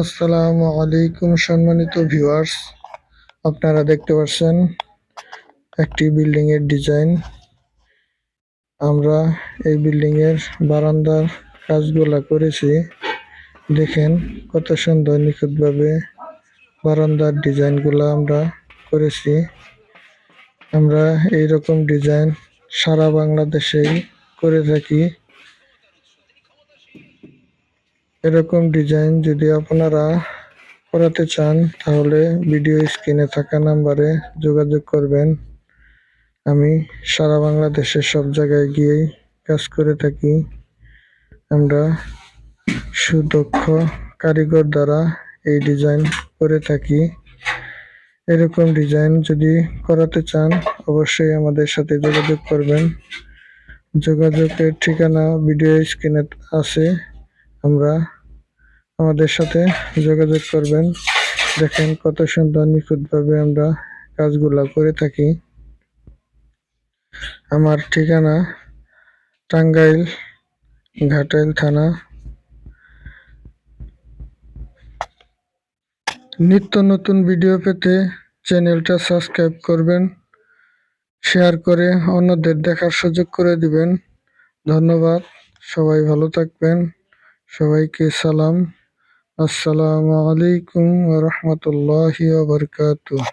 আসসালামু আলাইকুম, সম্মানিত ভিউয়ার্স আপনারা দেখতে পাচ্ছেন একটি বিল্ডিং এর ডিজাইন আমরা এই বিল্ডিং এর বারান্দার কাজগুলা করেছি। দেখেন কত সুন্দর নিখুঁতভাবে বারান্দার ডিজাইনগুলো আমরা করেছি। আমরা এই রকম ডিজাইন সারা বাংলাদেশেই করে থাকি। এরকম ডিজাইন যদি আপনারা করাতে চান, তাহলে ভিডিও স্ক্রিনে থাকা নাম্বারে যোগাযোগ করবেন। আমি সারা বাংলাদেশের সব জায়গায় গিয়েই কাজ করে থাকি। আমরা সুদক্ষ কারিগর দ্বারা এই ডিজাইন করে থাকি। এরকম ডিজাইন যদি করাতে চান, অবশ্যই আমাদের সাথে যোগাযোগ করবেন। যোগাযোগের ঠিকানা ভিডিও স্ক্রিনে আছে। আমরা আমাদের সাথে যোগাযোগ করবেন। দেখেন কত সুন্দর নিখুঁতভাবে আমরা কাজগুলো করে থাকি। আমার ঠিকানা টাঙ্গাইল ঘাটাইল থানা। নিত্য নতুন ভিডিও পেতে চ্যানেলটা সাবস্ক্রাইব করবেন, শেয়ার করে অন্যদের দেখার সুযোগ করে দিবেন। ধন্যবাদ, সবাই ভালো থাকবেন। সবাইকে সালাম। আসসালামু আলাইকুম রহমতুল্লাহ বারকাতুহ।